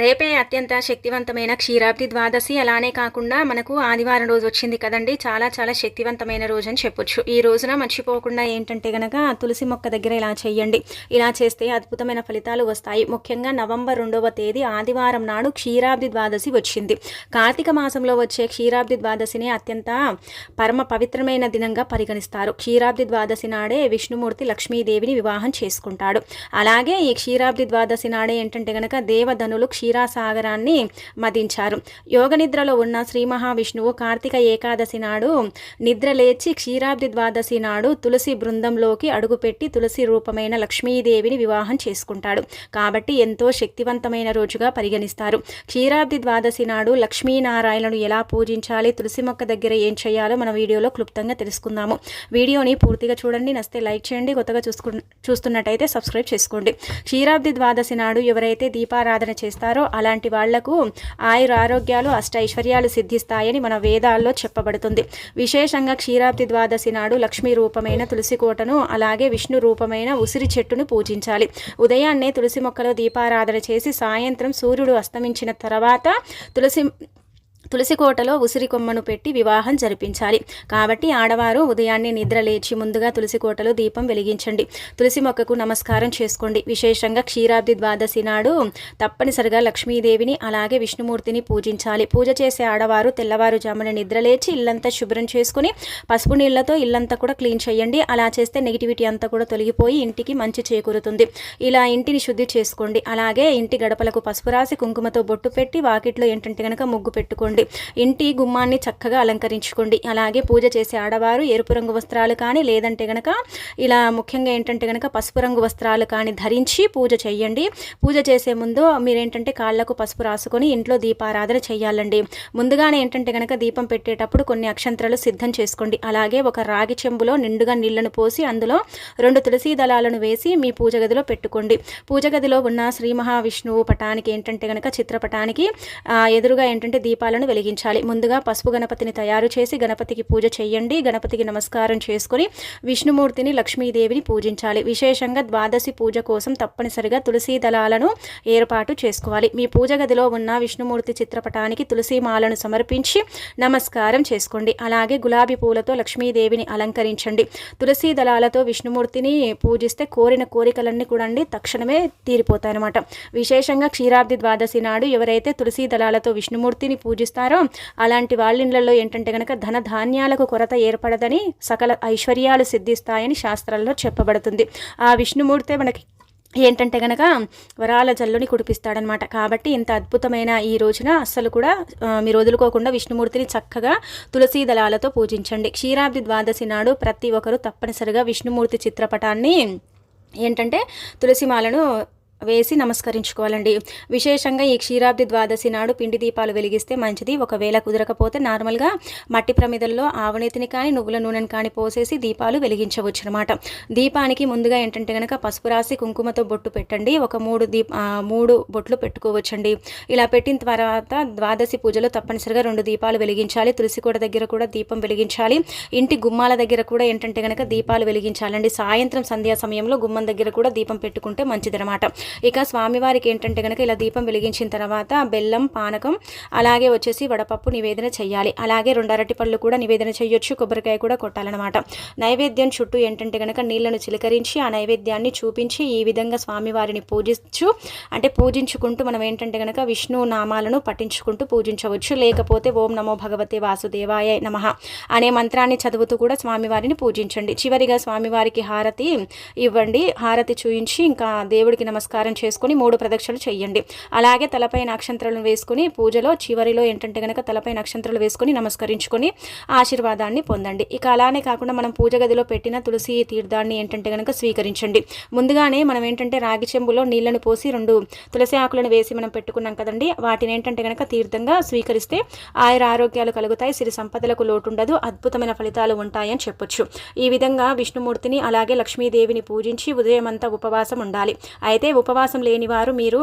రేపే అత్యంత శక్తివంతమైన క్షీరాబ్ది ద్వాదశి. అలానే కాకుండా మనకు ఆదివారం రోజు వచ్చింది కదండి. చాలా చాలా శక్తివంతమైన రోజు అని చెప్పొచ్చు. ఈ రోజున మర్చిపోకుండా ఏంటంటే గనక తులసి మొక్క దగ్గర ఇలా చేయండి ఇలా చేస్తే అద్భుతమైన ఫలితాలు వస్తాయి. ముఖ్యంగా నవంబర్ రెండవ తేదీ ఆదివారం నాడు క్షీరాబ్ది ద్వాదశి వచ్చింది. కార్తీక మాసంలో వచ్చే క్షీరాబ్ది ద్వాదశిని అత్యంత పరమ పవిత్రమైన దినంగా పరిగణిస్తారు. క్షీరాబ్ది ద్వాదశి నాడే విష్ణుమూర్తి లక్ష్మీదేవిని వివాహం చేసుకుంటాడు. అలాగే ఈ క్షీరాబ్ది ద్వాదశి నాడే ఏంటంటే గనక దేవధనులు క్షీరాసాగరాన్ని మదించారు. యోగ నిద్రలో ఉన్న శ్రీ మహావిష్ణువు కార్తీక ఏకాదశి నాడు నిద్ర లేచి క్షీరాబ్ది ద్వాదశి నాడు తులసి బృందంలోకి అడుగుపెట్టి తులసి రూపమైన లక్ష్మీదేవిని వివాహం చేసుకుంటాడు. కాబట్టి ఎంతో శక్తివంతమైన రోజుగా పరిగణిస్తారు. క్షీరాబ్ది ద్వాదశి నాడు లక్ష్మీనారాయణను ఎలా పూజించాలి తులసి మొక్క దగ్గర ఏం చేయాలో మన వీడియోలో క్లుప్తంగా తెలుసుకుందాము. వీడియోని పూర్తిగా చూడండి. నస్తే లైక్ చేయండి. కొత్తగా చూసుకు చూస్తున్నట్టయితే సబ్స్క్రైబ్ చేసుకోండి. క్షీరాబ్ది ద్వాదశి నాడు ఎవరైతే దీపారాధన చేస్తారో అలాంటి వాళ్ళకు ఆయుర ఆరోగ్యాలు అష్ట ఐశ్వర్యాలు సిద్ధిస్తాయని మన వేదాల్లో చెప్పబడుతుంది. విశేషంగా క్షీరాబ్ది ద్వాదశి నాడు లక్ష్మీ రూపమైన తులసి కోటను అలాగే విష్ణు రూపమైన ఉసిరి చెట్టును పూజించాలి. ఉదయాన్నే తులసి మొక్కలో దీపారాధన చేసి సాయంత్రం సూర్యుడు అస్తమించిన తర్వాత తులసి తులసి కోటలో ఉసిరి కొమ్మను పెట్టి వివాహం జరిపించాలి. కాబట్టి ఆడవారు ఉదయాన్నే నిద్ర లేచి ముందుగా తులసి కోటలో దీపం వెలిగించండి. తులసి మొక్కకు నమస్కారం చేసుకోండి. విశేషంగా క్షీరాబ్ది ద్వాదశి నాడు తప్పనిసరిగా లక్ష్మీదేవిని అలాగే విష్ణుమూర్తిని పూజించాలి. పూజ చేసే ఆడవారు తెల్లవారుజామున నిద్రలేచి ఇల్లంతా శుభ్రం చేసుకుని పసుపు నీళ్ళతో ఇల్లంతా కూడా క్లీన్ చేయండి. అలా చేస్తే నెగిటివిటీ అంతా కూడా తొలగిపోయి ఇంటికి మంచి చేకూరుతుంది. ఇలా ఇంటిని శుద్ధి చేసుకోండి. అలాగే ఇంటి గడపలకు పసుపు రాసి కుంకుమతో బొట్టు పెట్టి వాకిట్లో ఏంటంటే కనుక ముగ్గు పెట్టుకోండి. ఇంటి గుమ్మాన్ని చక్కగా అలంకరించుకోండి. అలాగే పూజ చేసే ఆడవారు ఎరుపు రంగు వస్త్రాలు కానీ లేదంటే గనక ఇలా ముఖ్యంగా ఏంటంటే గనక పసుపు రంగు వస్త్రాలు కానీ ధరించి పూజ చేయండి. పూజ చేసే ముందు మీరేంటంటే కాళ్ళకు పసుపు రాసుకొని ఇంట్లో దీపారాధన చేయాలండి. ముందుగానే ఏంటంటే గనక దీపం పెట్టేటప్పుడు కొన్ని అక్షంతరాలు సిద్ధం చేసుకోండి. అలాగే ఒక రాగి చెంబులో నిండుగా నీళ్ళను పోసి అందులో రెండు తులసి దళాలను వేసి మీ పూజ గదిలో పెట్టుకోండి. పూజ గదిలో ఉన్న శ్రీ మహావిష్ణువు పటానికి ఏంటంటే గనక చిత్రపటానికి ఎదురుగా ఏంటంటే దీపాలను వెలిగించాలి. ముందుగా పసుపు గణపతిని తయారు చేసి గణపతికి పూజ చేయండి. గణపతికి నమస్కారం చేసుకొని విష్ణుమూర్తిని లక్ష్మీదేవిని పూజించాలి. విశేషంగా ద్వాదశి పూజ కోసం తప్పనిసరిగా తులసి దళాలను ఏర్పాటు చేసుకోవాలి. మీ పూజ గదిలో ఉన్న విష్ణుమూర్తి చిత్రపటానికి తులసి మాలను సమర్పించి నమస్కారం చేసుకోండి. అలాగే గులాబీ పూలతో లక్ష్మీదేవిని అలంకరించండి. తులసి దళాలతో విష్ణుమూర్తిని పూజిస్తే కోరిన కోరికలన్నీ కూడా తక్షణమే తీరిపోతాయన్నమాట. విశేషంగా క్షీరాబ్ది ద్వాదశి నాడు ఎవరైతే తులసి దళాలతో విష్ణుమూర్తిని పూజిస్తారో అలాంటి వాళ్ళిళ్ళల్లో ఏంటంటే కనుక ధన ధాన్యాలకు కొరత ఏర్పడదని సకల ఐశ్వర్యాలు సిద్ధిస్తాయని శాస్త్రాల్లో చెప్పబడుతుంది. ఆ విష్ణుమూర్తే మనకి ఏంటంటే గనక వరాల జల్లుని కుడిపిస్తాడనమాట కాబట్టి ఇంత అద్భుతమైన ఈ రోజున అస్సలు కూడా మీరు వదులుకోకుండా విష్ణుమూర్తిని చక్కగా తులసీ దళాలతో పూజించండి. క్షీరాబ్ది ద్వాదశి నాడు ప్రతి ఒక్కరూ తప్పనిసరిగా విష్ణుమూర్తి చిత్రపటాన్ని ఏంటంటే తులసిమాలను వేసి నమస్కరించుకోవాలండి. విశేషంగా ఈ క్షీరాబ్ది ద్వాదశి నాడు పిండి దీపాలు వెలిగిస్తే మంచిది. ఒకవేళ కుదరకపోతే నార్మల్గా మట్టి ప్రమిదల్లో ఆవనేతిని కానీ నువ్వుల నూనెని కానీ పోసేసి దీపాలు వెలిగించవచ్చు అనమాట దీపానికి ముందుగా ఏంటంటే కనుక పసుపు రాసి కుంకుమతో బొట్టు పెట్టండి. ఒక మూడు దీప మూడు బొట్లు పెట్టుకోవచ్చండి. ఇలా పెట్టిన తర్వాత ద్వాదశి పూజలో తప్పనిసరిగా రెండు దీపాలు వెలిగించాలి. తులసి కోట దగ్గర కూడా దీపం వెలిగించాలి. ఇంటి గుమ్మాల దగ్గర కూడా ఏంటంటే కనుక దీపాలు వెలిగించాలండి. సాయంత్రం సంధ్యా సమయంలో గుమ్మం దగ్గర కూడా దీపం పెట్టుకుంటే మంచిదనమాట ఇక స్వామివారికి ఏంటంటే కనుక ఇలా దీపం వెలిగించిన తర్వాత బెల్లం పానకం అలాగే వచ్చేసి వడపప్పు నివేదన చేయాలి అలాగే రెండు అరటి పళ్ళు కూడా నివేదన చేయొచ్చు కొబ్బరికాయ కూడా కొట్టాలన్నమాట. నైవేద్యం చుట్టూ ఏంటంటే కనుక నీళ్ళను చిలకరించి ఆ నైవేద్యాన్ని చూపించి ఈ విధంగా స్వామివారిని పూజించు అంటే పూజించుకుంటూ మనం ఏంటంటే కనుక విష్ణు నామాలను పఠించుకుంటూ పూజించవచ్చు. లేకపోతే ఓం నమో భగవతే వాసుదేవాయ నమః అనే మంత్రాన్ని చదువుతూ కూడా స్వామివారిని పూజించండి. చివరిగా స్వామివారికి హారతి ఇవ్వండి. హారతి చూయించి ఇంకా దేవుడికి నమస్కారం చేసుకొని మూడు ప్రదక్షిణలు చేయండి అలాగే తలపై నక్షత్రాలను వేసుకొని పూజలో చివరిలో ఏంటంటే కనుక తలపై నక్షత్రాలు వేసుకుని నమస్కరించుకొని ఆశీర్వాదాన్ని పొందండి. ఇక అలానే కాకుండా మనం పూజ గదిలో పెట్టిన తులసి తీర్థాన్ని ఏంటంటే కనుక స్వీకరించండి. ముందుగానే మనం ఏంటంటే రాగి చెంబులో నీళ్ళను పోసి రెండు తులసి ఆకులను వేసి మనం పెట్టుకున్నాం కదండి వాటిని ఏంటంటే కనుక తీర్థంగా స్వీకరిస్తే ఆయుర ఆరోగ్యాలు కలుగుతాయి సిరి సంపదలకు లోటు ఉండదు అద్భుతమైన ఫలితాలు ఉంటాయని చెప్పొచ్చు. ఈ విధంగా విష్ణుమూర్తిని అలాగే లక్ష్మీదేవిని పూజించి ఉదయం అంతా ఉపవాసం ఉండాలి. అయితే ఉపవాసం లేని వారు మీరు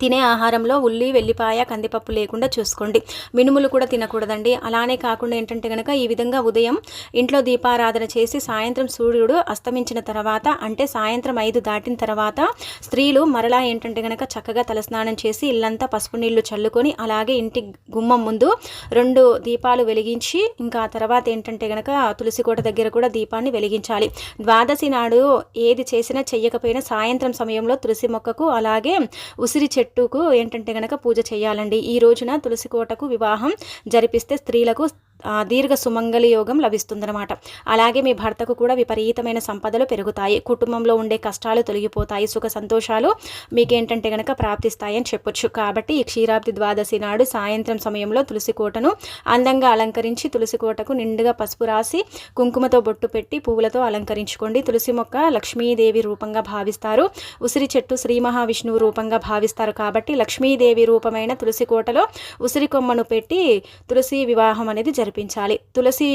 తినే ఆహారంలో ఉల్లి వెల్లిపాయ కందిపప్పు లేకుండా చూసుకోండి. మినుములు కూడా తినకూడదండి. అలానే కాకుండా ఏంటంటే కనుక ఈ విధంగా ఉదయం ఇంట్లో దీపారాధన చేసి సాయంత్రం సూర్యుడు అస్తమించిన తర్వాత అంటే సాయంత్రం ఐదు దాటిన తర్వాత స్త్రీలు మరలా ఏంటంటే కనుక చక్కగా తలస్నానం చేసి ఇల్లంతా పసుపు నీళ్ళు చల్లుకొని అలాగే ఇంటి గుమ్మం ముందు రెండు దీపాలు వెలిగించి ఇంకా తర్వాత ఏంటంటే కనుక తులసి కోట దగ్గర కూడా దీపాన్ని వెలిగించాలి. ద్వాదశి నాడు ఏది చేసినా చెయ్యకపోయినా సాయంత్రం సమయంలో తులసి మొక్కకు అలాగే ఉసిరి చెట్టు చెట్టుకు ఏంటంటే గనక పూజ చేయాలండి. ఈ రోజున తులసి కోటకు వివాహం జరిపిస్తే స్త్రీలకు దీర్ఘ సుమంగళి యోగం లభిస్తుందన్నమాట. అలాగే మీ భర్తకు కూడా విపరీతమైన సంపదలు పెరుగుతాయి. కుటుంబంలో ఉండే కష్టాలు తొలగిపోతాయి. సుఖ సంతోషాలు మీకేంటంటే గనక ప్రాప్తిస్తాయని చెప్పొచ్చు. కాబట్టి ఈ క్షీరాబ్ది ద్వాదశి నాడు సాయంత్రం సమయంలో తులసి కోటను అందంగా అలంకరించి తులసి కోటకు నిండుగా పసుపు రాసి కుంకుమతో బొట్టు పెట్టి పువ్వులతో అలంకరించుకోండి. తులసి మొక్క లక్ష్మీదేవి రూపంగా భావిస్తారు. ఉసిరి చెట్టు శ్రీ మహావిష్ణువు రూపంగా భావిస్తారు. కాబట్టి లక్ష్మీదేవి రూపమైన తులసి కోటలో ఉసిరి కొమ్మను పెట్టి తులసి వివాహం అనేది జరిపించాలి. తులసి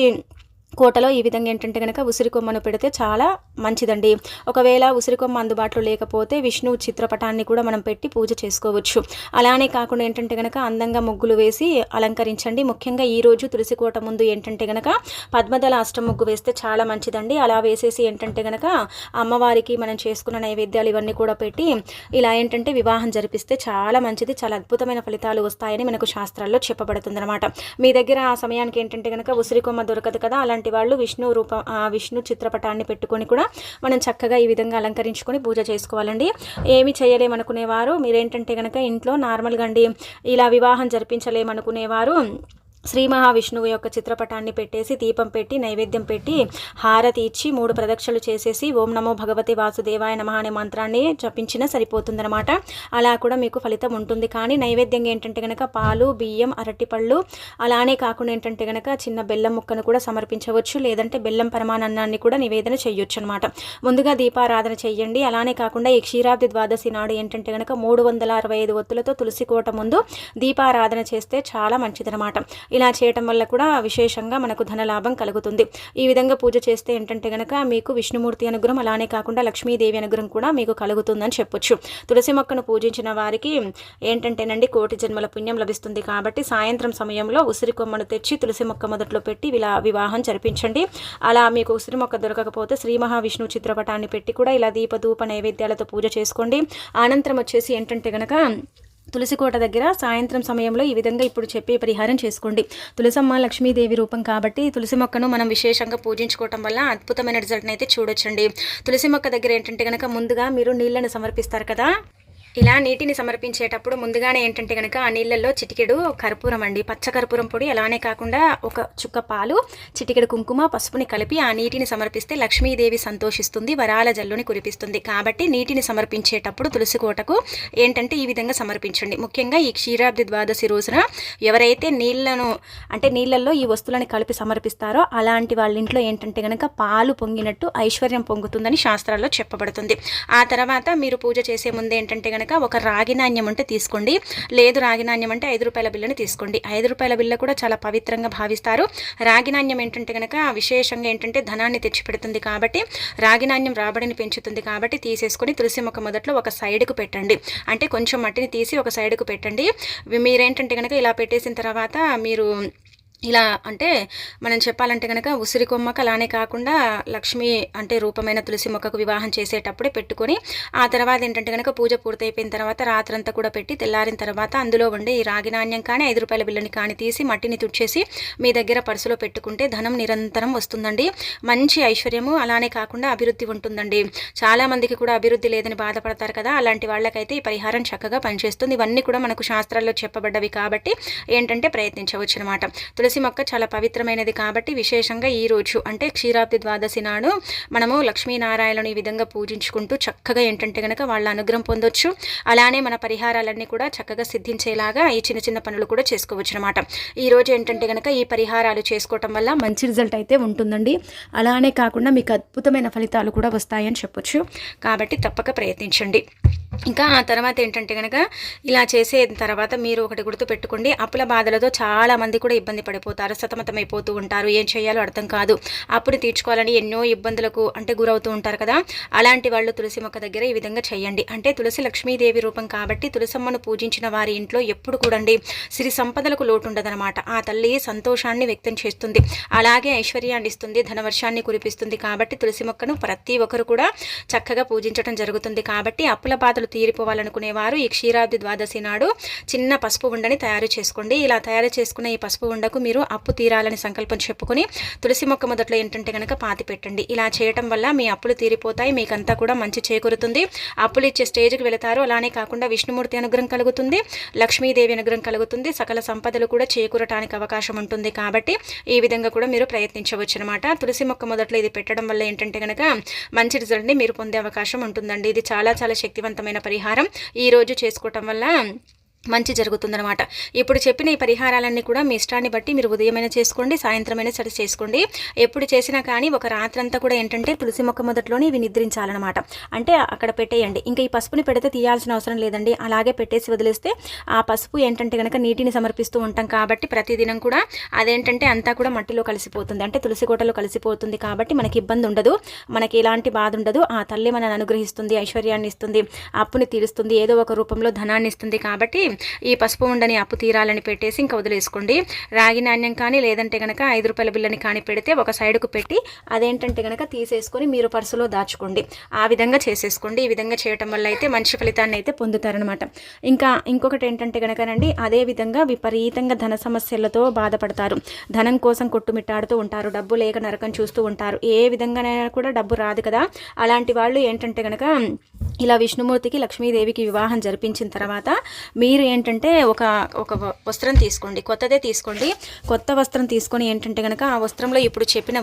కోటలో ఈ విధంగా ఏంటంటే కనుక ఉసిరికొమ్మను పెడితే చాలా మంచిదండి. ఒకవేళ ఉసిరికొమ్మ అందుబాటులో లేకపోతే విష్ణువు చిత్రపటాన్ని కూడా మనం పెట్టి పూజ చేసుకోవచ్చు. అలానే కాకుండా ఏంటంటే కనుక అందంగా ముగ్గులు వేసి అలంకరించండి. ముఖ్యంగా ఈరోజు తులసి కోట ముందు ఏంటంటే కనుక పద్మదళ అష్టం ముగ్గు వేస్తే చాలా మంచిదండి. అలా వేసేసి ఏంటంటే కనుక అమ్మవారికి మనం చేసుకున్న నైవేద్యాలు ఇవన్నీ కూడా పెట్టి ఇలా ఏంటంటే వివాహం జరిపిస్తే చాలా మంచిది. చాలా అద్భుతమైన ఫలితాలు వస్తాయని మనకు శాస్త్రాల్లో చెప్పబడుతుందన్నమాట. మీ దగ్గర ఆ సమయానికి ఏంటంటే కనుక ఉసిరికొమ్మ దొరకదు కదా అలాంటి లాంటి వాళ్ళు విష్ణు రూపం ఆ విష్ణు చిత్రపటాన్ని పెట్టుకొని కూడా మనం చక్కగా ఈ విధంగా అలంకరించుకొని పూజ చేసుకోవాలండి. ఏమి చేయలేమనుకునేవారు. మీరేంటంటే కనుక ఇంట్లో నార్మల్గా అండి ఇలా వివాహం జరిపించలేమనుకునేవారు. శ్రీ మహావిష్ణువు యొక్క చిత్రపటాన్ని పెట్టేసి దీపం పెట్టి నైవేద్యం పెట్టి హారతి ఇచ్చి మూడు ప్రదక్షిణలు చేసేసి ఓం నమో భగవతి వాసుదేవాయ నమ అనే మంత్రాన్ని జపించినా సరిపోతుందనమాట అలా కూడా మీకు ఫలితం ఉంటుంది. కానీ నైవేద్యం ఏంటంటే కనుక పాలు బియ్యం అరటిపళ్ళు అలానే కాకుండా ఏంటంటే కనుక చిన్న బెల్లం ముక్కను కూడా సమర్పించవచ్చు. లేదంటే బెల్లం పరమానన్నాన్ని కూడా నివేదన చేయొచ్చు అనమాట ముందుగా దీపారాధన చేయండి. అలానే కాకుండా ఈ క్షీరాబ్ది ద్వాదశి నాడు ఏంటంటే కనుక మూడు వందల అరవై ఐదు ఒత్తులతో తులసి కోట ముందు దీపారాధన చేస్తే చాలా మంచిదనమాట ఇలా చేయటం వల్ల కూడా విశేషంగా మనకు ధనలాభం కలుగుతుంది. ఈ విధంగా పూజ చేస్తే ఏంటంటే కనుక మీకు విష్ణుమూర్తి అనుగ్రహం అలానే కాకుండా లక్ష్మీదేవి అనుగ్రహం కూడా మీకు కలుగుతుందని చెప్పొచ్చు. తులసి మొక్కను పూజించిన వారికి ఏంటంటేనండి కోటి జన్మల పుణ్యం లభిస్తుంది కాబట్టి సాయంత్రం సమయంలో ఉసిరి కొమ్మను తెచ్చి తులసి మొక్క మొదట్లో పెట్టి ఇలా వివాహం జరిపించండి. అలా మీకు ఉసిరి మొక్క దొరకకపోతే శ్రీ మహావిష్ణు చిత్రపటాన్ని పెట్టి కూడా ఇలా దీపధూప నైవేద్యాలతో పూజ చేసుకోండి. అనంతరం వచ్చేసి ఏంటంటే గనక తులసికోట దగ్గర సాయంత్రం సమయంలో ఈ విధంగా ఇప్పుడు చెప్పే పరిహారం చేసుకోండి. తులసమ్మ లక్ష్మీదేవి రూపం కాబట్టి తులసి మొక్కను మనం విశేషంగా పూజించుకోవటం వల్ల అద్భుతమైన రిజల్ట్ని అయితే చూడొచ్చండి. తులసి మొక్క దగ్గర ఏంటంటే కనుక ముందుగా మీరు నీళ్ళను సమర్పిస్తారు కదా? ఇలా నీటిని సమర్పించేటప్పుడు ముందుగానే ఏంటంటే కనుక ఆ నీళ్ళల్లో చిటికెడు కర్పూరం అండి. పచ్చ కర్పూరం పొడి అలానే కాకుండా ఒక చుక్క పాలు చిటికెడు కుంకుమ పసుపుని కలిపి ఆ నీటిని సమర్పిస్తే లక్ష్మీదేవి సంతోషిస్తుంది వరాల జల్లుని కురిపిస్తుంది. కాబట్టి నీటిని సమర్పించేటప్పుడు తులసి కోటకు ఏంటంటే ఈ విధంగా సమర్పించండి. ముఖ్యంగా ఈ క్షీరాబ్ది ద్వాదశి రోజున ఎవరైతే నీళ్ళను అంటే నీళ్ళల్లో ఈ వస్తువులను కలిపి సమర్పిస్తారో అలాంటి వాళ్ళ ఇంట్లో ఏంటంటే కనుక పాలు పొంగినట్టు ఐశ్వర్యం పొంగుతుందని శాస్త్రాల్లో చెప్పబడుతుంది. ఆ తర్వాత మీరు పూజ చేసే ముందు ఏంటంటే కనుక ఒక రాగి నాణ్యం ఉంటే తీసుకోండి. లేదు రాగి నాణ్యం అంటే ఐదు రూపాయల బిల్లని తీసుకోండి. ఐదు రూపాయల బిల్ల కూడా చాలా పవిత్రంగా భావిస్తారు. రాగి నాణ్యం ఏంటంటే కనుక విశేషంగా ఏంటంటే ధనాన్ని తెచ్చిపెడుతుంది కాబట్టి రాగి నాణ్యం రాబడిని పెంచుతుంది కాబట్టి తీసేసుకొని తులసి మొక్క మొదట్లో ఒక సైడ్కు పెట్టండి. అంటే కొంచెం మట్టిని తీసి ఒక సైడ్కు పెట్టండి. మీరేంటంటే కనుక ఇలా పెట్టేసిన తర్వాత మీరు ఇలా అంటే మనం చెప్పాలంటే కనుక ఉసిరి కొమ్మకు అలానే కాకుండా లక్ష్మి అంటే రూపమైన తులసి మొక్కకు వివాహం చేసేటప్పుడే పెట్టుకొని ఆ తర్వాత ఏంటంటే కనుక పూజ పూర్తయిపోయిన తర్వాత రాత్రంతా కూడా పెట్టి తెల్లారిన తర్వాత అందులో ఉండే ఈ రాగి నాణ్యం కానీ ఐదు రూపాయల బిల్లని కానీ తీసి మట్టిని తుడిచేసి మీ దగ్గర పర్సులో పెట్టుకుంటే ధనం నిరంతరం వస్తుందండి. మంచి ఐశ్వర్యము అలానే కాకుండా అభివృద్ధి ఉంటుందండి. చాలామందికి కూడా అభివృద్ధి లేదని బాధపడతారు కదా అలాంటి వాళ్ళకైతే ఈ పరిహారం చక్కగా పనిచేస్తుంది. ఇవన్నీ కూడా మనకు శాస్త్రాల్లో చెప్పబడ్డవి కాబట్టి ఏంటంటే ప్రయత్నించవచ్చు అనమాట తులసి మొక్క చాలా పవిత్రమైనది కాబట్టి విశేషంగా ఈ రోజు అంటే క్షీరాబ్ది ద్వాదశి నాడు మనము లక్ష్మీనారాయణను ఈ విధంగా పూజించుకుంటూ చక్కగా ఏంటంటే కనుక వాళ్ళ అనుగ్రహం పొందొచ్చు. అలానే మన పరిహారాలన్నీ కూడా చక్కగా సిద్ధించేలాగా ఈ చిన్న చిన్న పనులు కూడా చేసుకోవచ్చు అనమాట ఈరోజు ఏంటంటే కనుక ఈ పరిహారాలు చేసుకోవటం వల్ల మంచి రిజల్ట్ అయితే ఉంటుందండి. అలానే కాకుండా మీకు అద్భుతమైన ఫలితాలు కూడా వస్తాయని చెప్పొచ్చు. కాబట్టి తప్పక ప్రయత్నించండి. ఇంకా ఆ తర్వాత ఏంటంటే కనుక ఇలా చేసే తర్వాత మీరు ఒకటి గుర్తు పెట్టుకోండి అప్పుల బాధలతో చాలామంది కూడా ఇబ్బంది పడిపోతారు సతమతమైపోతూ ఉంటారు ఏం చేయాలో అర్థం కాదు. అప్పుడు తీర్చుకోవాలని ఎన్నో ఇబ్బందులకు అంటే గురవుతూ ఉంటారు కదా. అలాంటి వాళ్ళు తులసి మొక్క దగ్గర ఈ విధంగా చేయండి. అంటే తులసి లక్ష్మీదేవి రూపం కాబట్టి తులసమ్మను పూజించిన వారి ఇంట్లో ఎప్పుడు కూడండి సిరి సంపదలకు లోటు ఉండదనమాట ఆ తల్లి సంతోషాన్ని వ్యక్తం చేస్తుంది. అలాగే ఐశ్వర్యాన్ని ఇస్తుంది ధనవర్షాన్ని కురిపిస్తుంది కాబట్టి తులసి మొక్కను ప్రతి ఒక్కరు కూడా చక్కగా పూజించడం జరుగుతుంది కాబట్టి అప్పుల బాధలు తీరిపోవాలనుకునేవారు ఈ క్షీరాబ్ది ద్వాదశి నాడు. చిన్న పసుపు ఉండని తయారు చేసుకోండి. ఇలా తయారు చేసుకున్న ఈ పసుపు ఉండకు మీరు అప్పు తీరాలని సంకల్పం చెప్పుకొని తులసి మొక్క మొదట్లో ఏంటంటే కనుక పాతి పెట్టండి. ఇలా చేయటం వల్ల మీ అప్పులు తీరిపోతాయి. మీకంతా కూడా మంచి చేకూరుతుంది. అప్పులు ఇచ్చే స్టేజ్కి వెళతారు. అలానే కాకుండా విష్ణుమూర్తి అనుగ్రహం కలుగుతుంది. లక్ష్మీదేవి అనుగ్రహం కలుగుతుంది. సకల సంపదలు కూడా చేకూరటానికి అవకాశం ఉంటుంది కాబట్టి ఈ విధంగా కూడా మీరు ప్రయత్నించవచ్చు అనమాట తులసి మొక్క మొదట్లో ఇది పెట్టడం వల్ల ఏంటంటే కనుక మంచి రిజల్ట్ని మీరు పొందే అవకాశం ఉంటుందండి. ఇది చాలా చాలా శక్తివంతమైన పరిహారం ఈరోజు చేసుకోవటం వల్ల మంచి జరుగుతుందనమాట ఇప్పుడు చెప్పిన ఈ పరిహారాలన్నీ కూడా మీ ఇష్టాన్ని బట్టి మీరు ఉదయమైనా చేసుకోండి సాయంత్రమైనా సరి చేసుకోండి. ఎప్పుడు చేసినా కానీ ఒక రాత్రంతా కూడా ఏంటంటే తులసి మొక్క మొదట్లోనే ఇవి నిద్రించాలన్నమాట. అంటే అక్కడ పెట్టేయండి. ఇంకా ఈ పసుపుని పెడితే తీయాల్సిన అవసరం లేదండి. అలాగే పెట్టేసి వదిలేస్తే ఆ పసుపు ఏంటంటే కనుక నీటిని సమర్పిస్తూ ఉంటాం కాబట్టి ప్రతిదినం కూడా అదేంటంటే అంతా కూడా మట్టిలో కలిసిపోతుంది. అంటే తులసి కోటలో కలిసిపోతుంది కాబట్టి మనకి ఇబ్బంది ఉండదు. మనకి ఎలాంటి బాధ ఉండదు. ఆ తల్లి మనల్ని అనుగ్రహిస్తుంది ఐశ్వర్యాన్ని ఇస్తుంది అప్పుని తీరుస్తుంది ఏదో ఒక రూపంలో ధనాన్ని ఇస్తుంది కాబట్టి ఈ పసుపు ఉండని అప్పు తీరాలని పెట్టేసి ఇంకా వదిలేసుకోండి. రాగి నాణ్యం కానీ లేదంటే కనుక ఐదు రూపాయల బిల్లని కానీ పెడితే ఒక సైడ్కు పెట్టి అదేంటంటే కనుక తీసేసుకొని మీరు పర్సులో దాచుకోండి. ఆ విధంగా చేసేసుకోండి. ఈ విధంగా చేయటం వల్ల అయితే మంచి ఫలితాన్ని అయితే పొందుతారనమాట ఇంకా ఇంకొకటి ఏంటంటే కనుకనండి అదే విధంగా విపరీతంగా ధన సమస్యలతో బాధపడతారు. ధనం కోసం కొట్టుమిట్టాడుతూ ఉంటారు. డబ్బు లేక నరకం చూస్తూ ఉంటారు. ఏ విధంగానైనా కూడా డబ్బు రాదు కదా. అలాంటి వాళ్ళు ఏంటంటే కనుక ఇలా విష్ణుమూర్తికి లక్ష్మీదేవికి వివాహం జరిపించిన తర్వాత మీరు ఏంటంటే ఒక ఒక వస్త్రం తీసుకోండి. కొత్తదే తీసుకోండి. కొత్త వస్త్రం తీసుకొని ఏంటంటే కనుక ఆ వస్త్రంలో ఇప్పుడు చెప్పిన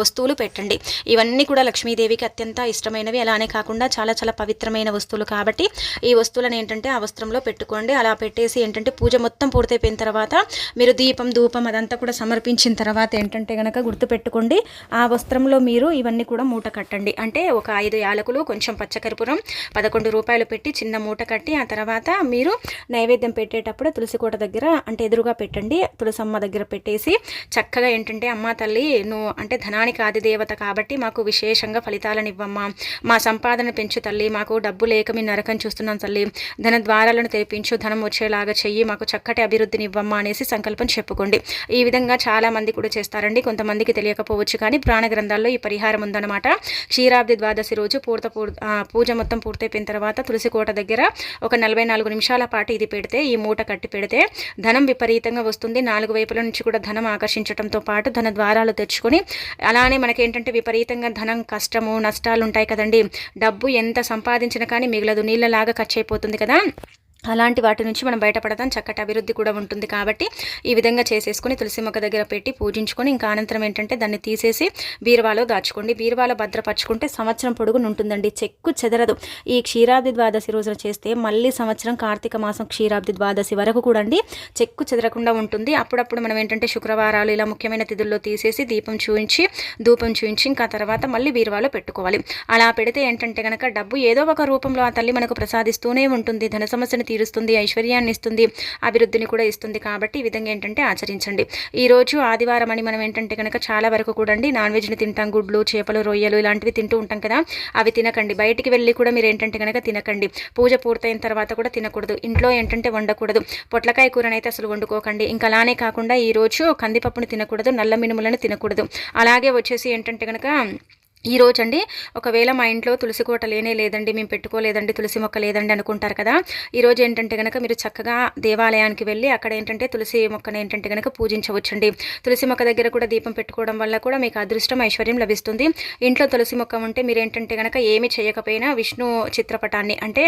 వస్తువులు పెట్టండి. ఇవన్నీ కూడా లక్ష్మీదేవికి అత్యంత ఇష్టమైనవి. అలానే కాకుండా చాలా చాలా పవిత్రమైన వస్తువులు కాబట్టి ఈ వస్తువులను ఏంటంటే ఆ వస్త్రంలో పెట్టుకోండి. అలా పెట్టేసి ఏంటంటే పూజ మొత్తం పూర్తయిపోయిన తర్వాత మీరు దీపం ధూపం అదంతా కూడా సమర్పించిన తర్వాత ఏంటంటే కనుక గుర్తుపెట్టుకోండి. ఆ వస్త్రంలో మీరు ఇవన్నీ కూడా మూట కట్టండి. అంటే ఒక ఐదు యాలకులు కొంచెం పచ్చకర్పూరం పదకొండు రూపాయలు పెట్టి చిన్న మూట కట్టి ఆ తర్వాత మీరు నైవేద్యం పెట్టేటప్పుడు తులసికోట దగ్గర అంటే ఎదురుగా పెట్టండి తులసమ్మ దగ్గర పెట్టేసి చక్కగా ఏంటంటే అమ్మ తల్లి నువ్వు అంటే ధనానికి ఆది దేవత కాబట్టి మాకు విశేషంగా ఫలితాలను ఇవ్వమ్మా. మా సంపాదన పెంచు తల్లి మాకు డబ్బు లేక మీ నరకం చూస్తున్నాం తల్లి. ధన ద్వారాలను తెరిపించు ధనం వచ్చేలాగా చెయ్యి మాకు చక్కటి అభివృద్ధిని ఇవ్వమ్మా అనేసి సంకల్పం చెప్పుకోండి. ఈ విధంగా చాలా మంది కూడా చేస్తారండి. కొంతమందికి తెలియకపోవచ్చు కానీ పురాణ గ్రంథాల్లో ఈ పరిహారం ఉందన్నమాట. క్షీరాబ్ది ద్వాదశి రోజు పూర్త పూజ మొత్తం పూర్తయిపోయిన తర్వాత తులసి కోట దగ్గర ఒక నలభై నాలుగు నిమిషాల పాటు ఇది పెడితే ఈ మూట కట్టి పెడితే ధనం విపరీతంగా వస్తుంది. నాలుగు వైపుల నుంచి కూడా ధనం ఆకర్షించడంతో పాటు ధన ద్వారాలు తెచ్చుకొని అలానే మనకేంటంటే విపరీతంగా ధనం కష్టము నష్టాలు ఉంటాయి కదండి. డబ్బు ఎంత సంపాదించినా కానీ మిగలదు. నీళ్ళలాగా ఖర్చు అయిపోతుంది కదా. అలాంటి వాటి నుంచి మనం బయటపడతాం. చక్కటి అభివృద్ధి కూడా ఉంటుంది కాబట్టి ఈ విధంగా చేసేసుకుని తులసి మొక్క దగ్గర పెట్టి పూజించుకొని ఇంకా అనంతరం ఏంటంటే దాన్ని తీసేసి బీరువాలో దాచుకోండి. బీరువాలో భద్రపరచుకుంటే సంవత్సరం పొడుగును ఉంటుందండి. చెక్కు చెదరదు. ఈ క్షీరాబ్ది ద్వాదశి రోజున చేస్తే మళ్ళీ సంవత్సరం కార్తీక మాసం క్షీరాబ్ది ద్వాదశి వరకు కూడా అండి చెక్కు చెదరకుండా ఉంటుంది. అప్పుడప్పుడు మనం ఏంటంటే శుక్రవారాలు ఇలా ముఖ్యమైన తిథుల్లో తీసేసి దీపం చూయించి ధూపం చూయించి ఇంకా తర్వాత మళ్ళీ బీరువాలో పెట్టుకోవాలి. అలా పెడితే ఏంటంటే కనుక డబ్బు ఏదో ఒక రూపంలో ఆ తల్లి మనకు ప్రసాదిస్తూనే ఉంటుంది. ధన సమస్యను తీరుస్తుంది ఐశ్వర్యాన్ని ఇస్తుంది అభివృద్ధిని కూడా ఇస్తుంది. కాబట్టి ఈ విధంగా ఏంటంటే ఆచరించండి. ఈరోజు ఆదివారం అని మనం ఏంటంటే కనుక చాలా వరకు కూడా నాన్ వెజ్ని తింటాం. గుడ్లు చేపలు రొయ్యలు ఇలాంటివి తింటూ ఉంటాం కదా అవి తినకండి. బయటికి వెళ్ళి కూడా మీరు ఏంటంటే కనుక తినకండి. పూజ పూర్తయిన తర్వాత కూడా తినకూడదు. ఇంట్లో ఏంటంటే వండకూడదు. పొట్లకాయ కూరనైతే అసలు వండుకోకండి. ఇంకా అలానే కాకుండా ఈరోజు కందిపప్పును తినకూడదు. నల్ల మినుములను తినకూడదు. అలాగే వచ్చేసి ఏంటంటే కనుక ఈ రోజు అండి ఒకవేళ మా ఇంట్లో తులసి కోట లేనే లేదండి మేము పెట్టుకోలేదండి తులసి మొక్క లేదండి అనుకుంటారు కదా. ఈరోజు ఏంటంటే కనుక మీరు చక్కగా దేవాలయానికి వెళ్ళి అక్కడ ఏంటంటే తులసి మొక్కను ఏంటంటే కనుక పూజించవచ్చండి. తులసి మొక్క దగ్గర కూడా దీపం పెట్టుకోవడం వల్ల కూడా మీకు అదృష్టం ఐశ్వర్యం లభిస్తుంది. ఇంట్లో తులసి మొక్క ఉంటే మీరు ఏంటంటే కనుక ఏమి చేయకపోయినా విష్ణు చిత్రపటాన్ని అంటే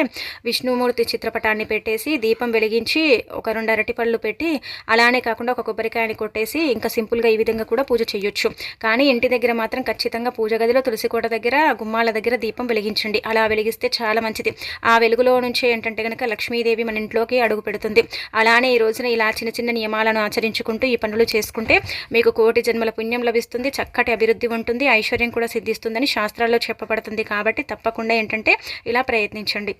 విష్ణుమూర్తి చిత్రపటాన్ని పెట్టేసి దీపం వెలిగించి ఒక రెండు అరటిపళ్ళు పెట్టి అలానే కాకుండా ఒక కొబ్బరికాయని కొట్టేసి ఇంకా సింపుల్గా ఈ విధంగా కూడా పూజ చేయొచ్చు. కానీ ఇంటి దగ్గర మాత్రం ఖచ్చితంగా పూజ గదిలో తులసి కోట దగ్గర గుమ్మాల దగ్గర దీపం వెలిగించండి. అలా వెలిగిస్తే చాలా మంచిది. ఆ వెలుగులో నుంచి ఏంటంటే కనుక లక్ష్మీదేవి మన ఇంట్లోకి అడుగు పెడుతుంది. అలానే ఈ రోజున ఇలా చిన్న చిన్న నియమాలను ఆచరించుకుంటూ ఈ పనులు చేసుకుంటే మీకు కోటి జన్మల పుణ్యం లభిస్తుంది చక్కటి అభివృద్ధి ఉంటుంది ఐశ్వర్యం కూడా సిద్ధిస్తుందని శాస్త్రాల్లో చెప్పబడుతుంది. కాబట్టి తప్పకుండా ఏంటంటే ఇలా ప్రయత్నించండి.